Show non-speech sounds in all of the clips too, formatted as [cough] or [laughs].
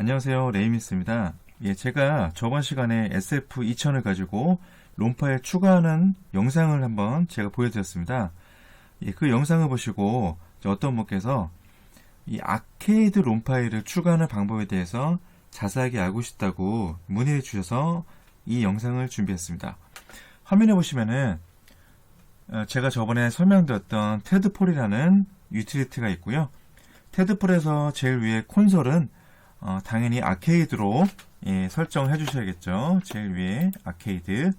안녕하세요. 레이미스입니다. 예, 제가 저번 시간에 SF2000을 가지고 롬파에 추가하는 영상을 한번 제가 보여드렸습니다. 예, 그 영상을 보시고 어떤 분께서 이 아케이드 롬파일을 추가하는 방법에 대해서 자세하게 알고 싶다고 문의해 주셔서 이 영상을 준비했습니다. 화면에 보시면은 어, 제가 저번에 설명드렸던 테드폴이라는 유틸리티가 있고요. 테드폴에서 제일 위에 콘솔은 어, 당연히 아케이드로 예, 설정을 해주셔야겠죠. 제일 위에 아케이드.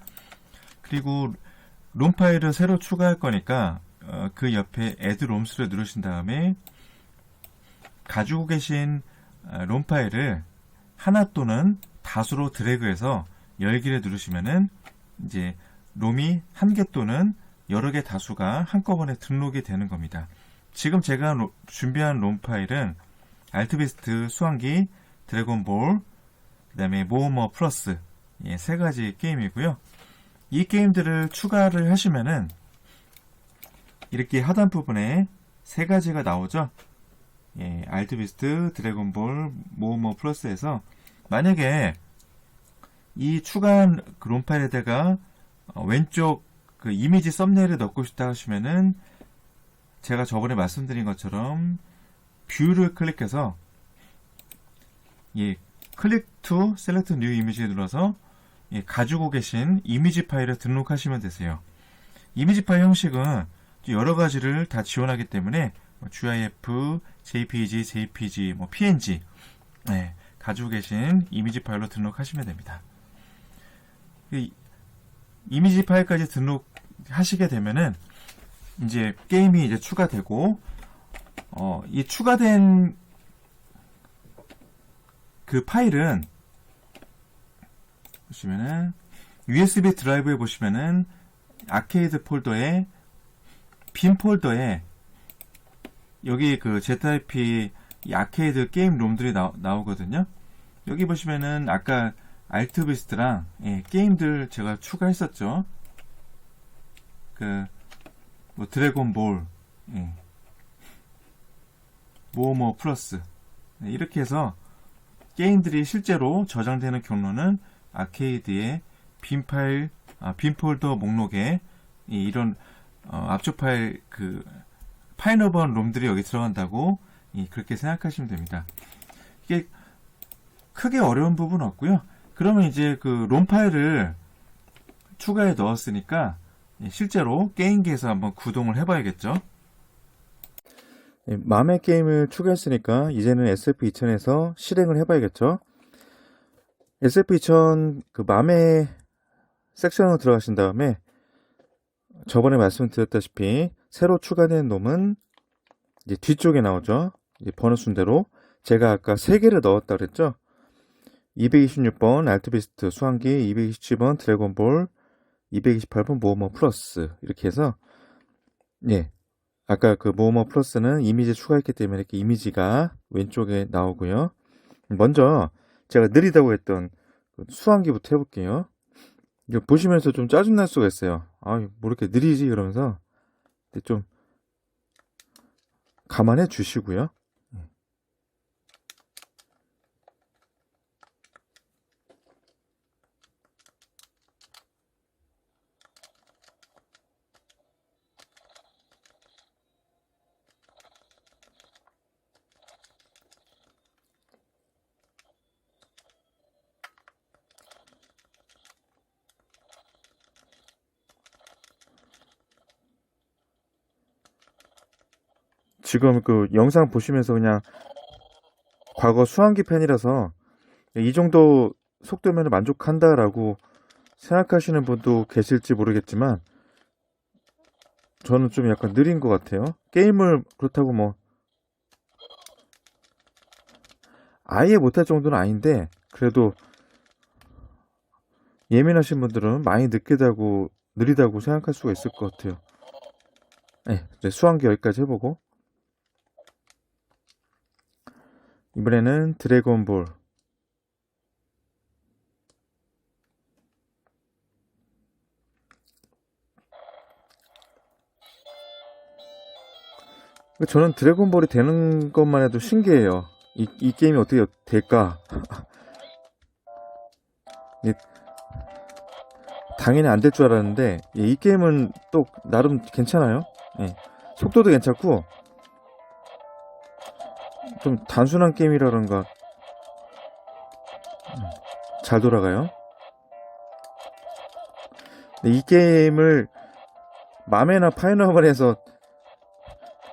그리고 롬 파일을 새로 추가할 거니까 어, 그 옆에 add 롬스를 누르신 다음에 가지고 계신 어, 롬 파일을 하나 또는 다수로 드래그해서 열기를 누르시면은 이제 롬이 한 개 또는 여러 개 다수가 한꺼번에 등록이 되는 겁니다. 지금 제가 로- 준비한 롬 파일은 알트비스트 수환기, 드래곤볼, 그 다음에 모어머 플러스 예, 세 가지 게임이고요. 이 게임들을 추가를 하시면은 이렇게 하단 부분에 세 가지가 나오죠. 예, 알트비스트, 드래곤볼, 모어머 플러스에서 만약에 이 추가한 그 롬 파일에다가 어, 왼쪽 그 이미지 썸네일을 넣고 싶다 하시면은 제가 저번에 말씀드린 것처럼 뷰를 클릭해서 예, 클릭 투 셀렉트 뉴 이미지에 눌러서 예, 가지고 계신 이미지 파일을 등록하시면 되세요. 이미지 파일 형식은 여러 가지를 다 지원하기 때문에 뭐 GIF, JPG, JPG, 뭐 PNG 예, 가지고 계신 이미지 파일로 등록하시면 됩니다. 이 이미지 파일까지 등록하시게 되면은 이제 게임이 이제 추가되고 어, 이 추가된 그 파일은 보시면은 USB 드라이브에 보시면은 아케이드 폴더에 빈 폴더에 여기 그 ZIP 이 아케이드 게임 롬들이 나, 나오거든요. 여기 보시면은 아까 알트비스트랑 예, 게임들 제가 추가했었죠. 그 뭐 드래곤볼, 예. 모어모 플러스 네, 이렇게 해서 게임들이 실제로 저장되는 경로는 아케이드의 빈 파일, 아, 빈 폴더 목록에 이- 이런 어, 압축 파일 그 파이너번 롬들이 여기 들어간다고 이, 그렇게 생각하시면 됩니다. 이게 크게 어려운 부분 없고요. 그러면 이제 그 롬 파일을 추가해 넣었으니까 예, 실제로 게임기에서 한번 구동을 해봐야겠죠. 예, 맘의 게임을 추가했으니까 이제는 SF2000에서 실행을 해봐야겠죠. SF2000 그 맘의 섹션으로 들어가신 다음에 저번에 말씀드렸다시피 새로 추가된 놈은 이제 뒤쪽에 나오죠. 이제 번호 순대로 제가 아까 3개를 넣었다 그랬죠. 226번 알트비스트 수환기, 227번 드래곤볼, 228번 모어머 플러스 이렇게 해서 예 아까 그 모어머 플러스는 이미지 추가했기 때문에 이렇게 이미지가 왼쪽에 나오고요. 먼저 제가 느리다고 했던 그 수환기부터 해볼게요. 이거 보시면서 좀 짜증날 수가 있어요. 아, 뭐 이렇게 느리지? 이러면서 좀 감안해 주시고요. 지금 그 영상 보시면서 그냥 과거 수환기 팬이라서 이 정도 속도면 만족한다라고 생각하시는 분도 계실지 모르겠지만 저는 좀 약간 느린 것 같아요. 게임을 그렇다고 뭐 아예 못할 정도는 아닌데 그래도 예민하신 분들은 많이 늦게다고 느리다고 생각할 수가 있을 것 같아요. 네, 수환기 여기까지 해보고 이번에는 드래곤볼 저는 드래곤볼이 되는 것만 해도 신기해요. 이, 이 게임이 어떻게 될까? [laughs] 예, 당연히 안 될 줄 알았는데 예, 이 게임은 또 나름 괜찮아요. 예, 속도도 괜찮고 좀 단순한 게임이라 그런가 음, 잘 돌아가요. 이 게임을 맘에나 파이널에서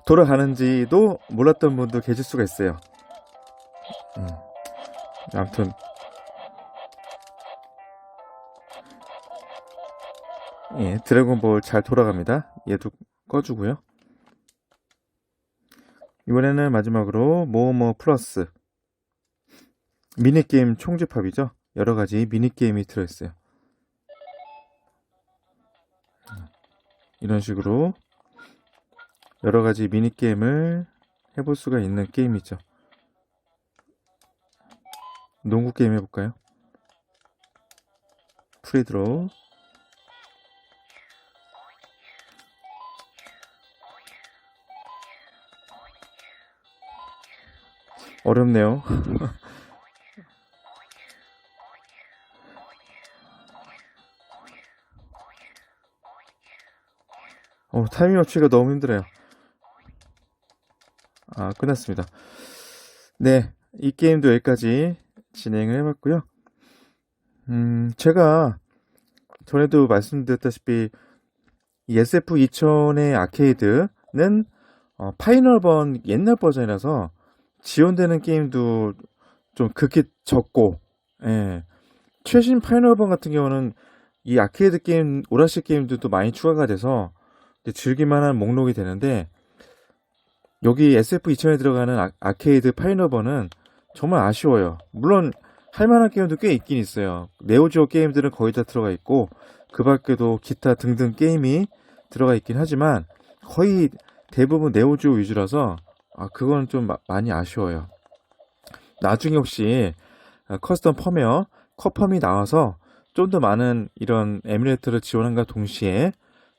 돌아가는지도 몰랐던 분도 계실 수가 있어요. 음. 아무튼 예, 드래곤볼 잘 돌아갑니다. 얘도 꺼주고요. 이번에는 마지막으로 뭐뭐 플러스 미니게임 총집합이죠. 여러 가지 미니게임이 들어있어요. 이런 식으로 여러 가지 미니게임을 해볼 수가 있는 게임이죠. 농구 게임 해볼까요? 프리드로 어렵네요. [laughs] 어, 타이밍 맞추기가 너무 힘들어요. 아, 끝났습니다. 네, 이 게임도 여기까지 진행을 해봤고요. 음, 제가 전에도 말씀드렸다시피 이 SF2000의 아케이드는 어, 파이널번 옛날 버전이라서 지원되는 게임도 좀 극히 적고, 예. 최신 파이널번 같은 경우는 이 아케이드 게임, 오락실 게임들도 많이 추가가 돼서 즐길만한 목록이 되는데, 여기 SF2000에 들어가는 아, 아케이드 파이널번은 정말 아쉬워요. 물론, 할만한 게임도 꽤 있긴 있어요. 네오지오 게임들은 거의 다 들어가 있고, 그 밖에도 기타 등등 게임이 들어가 있긴 하지만, 거의 대부분 네오지오 위주라서, 아, 그건 좀 마- 많이 아쉬워요. 나중에 혹시 어, 커스텀 펌웨어, 커펌이 나와서 좀 더 많은 이런 에뮬레이터를 지원한과 동시에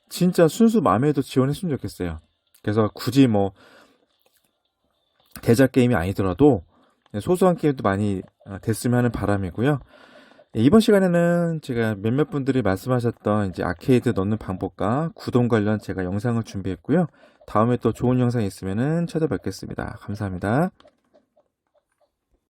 진짜 순수 맘에도 지원했으면 좋겠어요. 그래서 굳이 뭐 대작 게임이 아니더라도 소소한 게임도 많이 어, 됐으면 하는 바람이고요. 네, 이번 시간에는 제가 몇몇 분들이 말씀하셨던 이제 아케이드 넣는 방법과 구동 관련 제가 영상을 준비했고요. 다음에 또 좋은 영상 있으면은 찾아뵙겠습니다. 감사합니다.